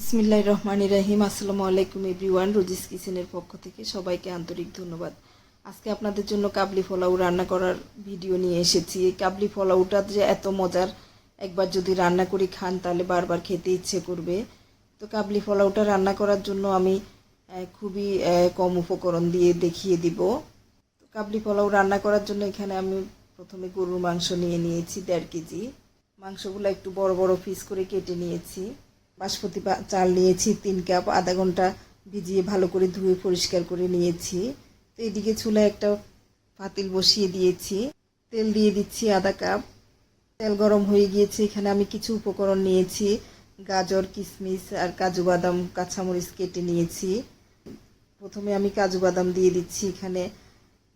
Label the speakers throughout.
Speaker 1: ইসমিল্লাহ রহমান রাহিম। আসসালামু আলাইকুম everyone, Rosie's কিচেনের পক্ষ থেকে সবাইকে আন্তরিক ধন্যবাদ। আজকে আপনাদের জন্য কাবলি পোলাও রান্না করার ভিডিও নিয়ে এসেছি। এই কাবলি পোলাওটা যে এত মজার, একবার যদি রান্না করে খান তাহলে বারবার খেতে ইচ্ছে করবে। তো কাবলি পোলাওটা রান্না করার জন্য আমি খুবই কম উপকরণ দিয়ে দেখিয়ে দিব। তো কাবলি পোলাও রান্না করার জন্য এখানে আমি প্রথমে গরুর মাংস নিয়ে নিয়েছি দেড় কেজি। মাংসগুলো একটু বড় বড় পিস করে কেটে নিয়েছি। বাসমতি বা- চাল নিয়েছি, তিন কাপ, আধা ঘণ্টা ভিজিয়ে ভালো করে ধুয়ে পরিষ্কার করে নিয়েছি। তো এদিকে চুলায় একটা পাতিল বসিয়ে দিয়েছি। তেল দিয়ে দিচ্ছি আধা কাপ। তেল গরম হয়ে গিয়েছে, এখানে আমি কিছু উপকরণ নিয়েছি। গাজর কিশমিশ আর কাজু বাদাম, কাঁচামরিচ কেটে নিয়েছি। প্রথমে আমি কাজু বাদাম দিয়ে দিচ্ছি, এখানে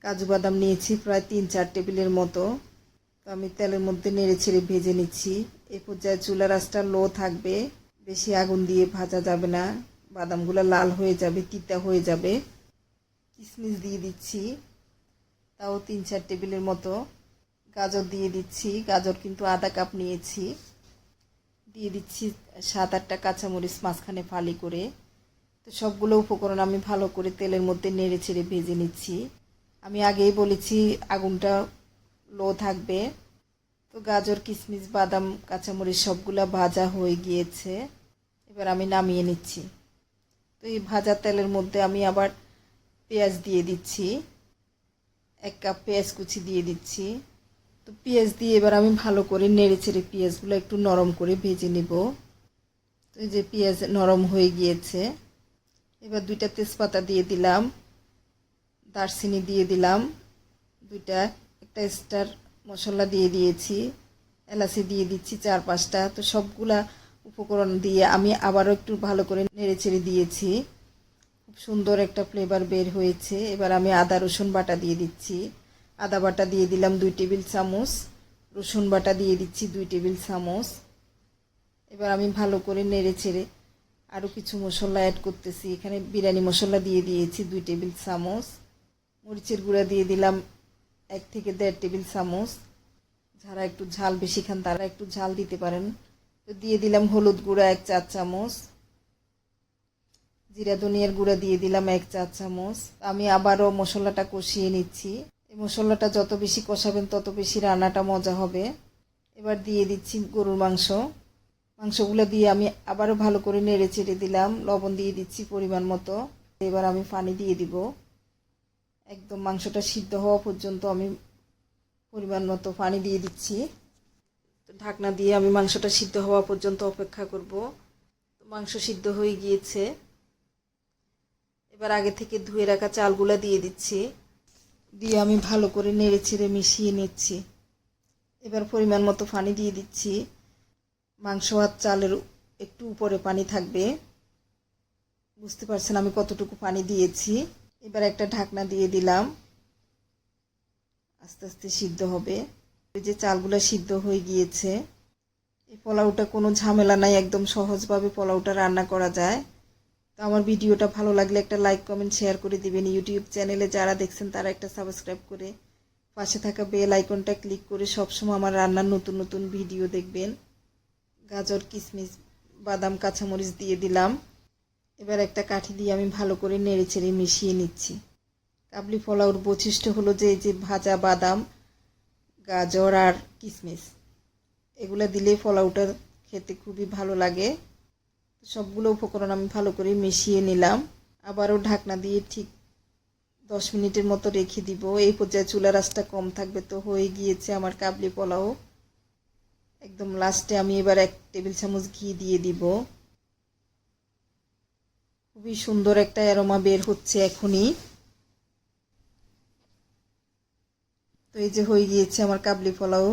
Speaker 1: কাজু বাদাম নিয়েছি প্রায় তিন চার টেবিলের মতো। তো আমি তেলের মধ্যে নেড়ে ছেড়ে ভেজে নিচ্ছি। এ পর্যায়ে চুলার আঁচটা লো থাকবে। বেশি আগুন দিয়ে ভাজা যাবে না, বাদামগুলো লাল হয়ে যাবে, তিতা হয়ে যাবে। কিশমিশ দিয়ে দিচ্ছি, তাও তিন চার টেবিলের মতো। গাজর দিয়ে দিচ্ছি, গাজর কিন্তু আধা কাপ নিয়েছি। দিয়ে দিচ্ছি সাত আটটা কাঁচামরিচ মাঝখানে ফালি করে। তো সবগুলো উপকরণ আমি ভালো করে তেলের মধ্যে নেড়ে ছেড়ে ভেজে নিচ্ছি। আমি আগেই বলেছি আগুনটা লো থাকবে। তো গাজর কিশমিশ বাদাম, কাঁচামরিচ সবগুলো ভাজা হয়ে গিয়েছে। এবার আমি নামিয়ে নিচ্ছি। তো এই ভাজা তেলের মধ্যে আমি আবার পেঁয়াজ দিয়ে দিচ্ছি। এক কাপ পেঁয়াজ কুচি দিয়ে দিচ্ছি। তো পেঁয়াজ দিয়ে এবার আমি ভালো করে নেড়ে ছেড়ে পেঁয়াজগুলো একটু নরম করে ভেজে নিব। তো এই যে পেঁয়াজ নরম হয়ে গিয়েছে, এবার দুইটা তেজপাতা দিয়ে দিলাম। দারচিনি দিয়ে দিলাম। দুইটা, একটা স্টার মশলা দিয়ে দিয়েছি। এলাচি দিয়ে দিচ্ছি চার পাঁচটা। তো সবগুলা উপকরণ দিয়ে আমি আবারও একটু ভালো করে নেড়ে ছেড়ে দিয়েছি। খুব সুন্দর একটা ফ্লেভার বের হয়েছে। এবার আমি আদা, রসুন বাটা দিয়ে দিচ্ছি। আদা বাটা দিয়ে দিলাম দুই টেবিল চামচ। রসুন বাটা দিয়ে দিচ্ছি দুই টেবিল চামচ। এবার আমি ভালো করে নেড়ে ছেড়ে আরও কিছু মশলা অ্যাড করতেছি। এখানে বিরিয়ানি মশলা দিয়ে দিয়েছি দুই টেবিল চামচ। মরিচের গুঁড়া দিয়ে দিলাম এক থেকে দেড় টেবিল চামচ। যারা একটু ঝাল বেশি খান তারা একটু ঝাল দিতে পারেন। তো দিয়ে দিলাম হলুদ গুঁড়া এক চা চামচ। জিরা ধনিয়ার গুঁড়া দিয়ে দিলাম এক চা চামচ। আমি আবারও মশলাটা কষিয়ে নিচ্ছি। এই মশলাটা যত বেশি কষাবেন, তত বেশি রান্নাটা মজা হবে। এবার দিয়ে দিচ্ছি গরুর মাংস। মাংসগুলো দিয়ে আমি আবারও ভালো করে নেড়ে চেড়ে দিলাম। লবণ দিয়ে দিচ্ছি পরিমাণ মতো। এবার আমি পানি দিয়ে দিব। একদম মাংসটা সিদ্ধ হওয়া পর্যন্ত আমি পরিমাণ মতো পানি দিয়ে দিচ্ছি। ঢাকনা দিয়ে আমি মাংসটা সিদ্ধ হওয়া পর্যন্ত অপেক্ষা করব। মাংস সিদ্ধ হয়ে গিয়েছে। এবার আগে থেকে ধুয়ে রাখা চালগুলা দিয়ে দিচ্ছি। দিয়ে আমি ভালো করে নেড়ে ছেড়ে মিশিয়ে নিচ্ছি। এবার পরিমাণ মতো পানি দিয়ে দিচ্ছি। মাংস আর চালের একটু উপরে পানি থাকবে। বুঝতে পারছেন আমি কতটুকু পানি দিয়েছি। এবার একটা ঢাকনা দিয়ে দিলাম। আস্তে আস্তে সিদ্ধ হবে। যে চালগুলো সিদ্ধ হয়ে গিয়েছে, এই পোলাওটা কোনো ঝামেলা নাই, একদম সহজভাবে পোলাওটা রান্না করা যায়। তো আমার ভিডিওটা ভালো লাগলে একটা লাইক, কমেন্ট, শেয়ার করে দিবেন। ইউটিউব চ্যানেলে যারা দেখছেন তারা একটা সাবস্ক্রাইব করে পাশে থাকা বেল আইকনটা ক্লিক করে সবসময় আমার রান্নার নতুন নতুন ভিডিও দেখবেন। গাজর কিশমিশ বাদাম, কাঁচামরিচ দিয়ে দিলাম। এবার একটা কাঠি দিয়ে আমি ভালো করে নেড়ে চেড়ে মিশিয়ে নিচ্ছি। কাবলি পোলাওর বৈশিষ্ট্য হলো যে যে ভাজা বাদাম গাজর আর কিশমিশ এগুলো দিলে পোলাওটা খেতে খুবই ভালো লাগে। সবগুলো উপকরণ আমি ভালো করে মিশিয়ে নিলাম। আবারও ঢাকনা দিয়ে ঠিক দশ মিনিটের মতো রেখে দিব। এই পর্যায়ে চুলার আঁচটা কম থাকবে তো হয়ে গিয়েছে আমার কাবলি পোলাও। একদম লাস্টে আমি এবার এক টেবিল চামচ ঘি দিয়ে দিব। খুবই সুন্দর একটা অ্যারোমা বের হচ্ছে এখনই। তো এই যে হয়ে গিয়েছে আমার কাবলি পোলাও।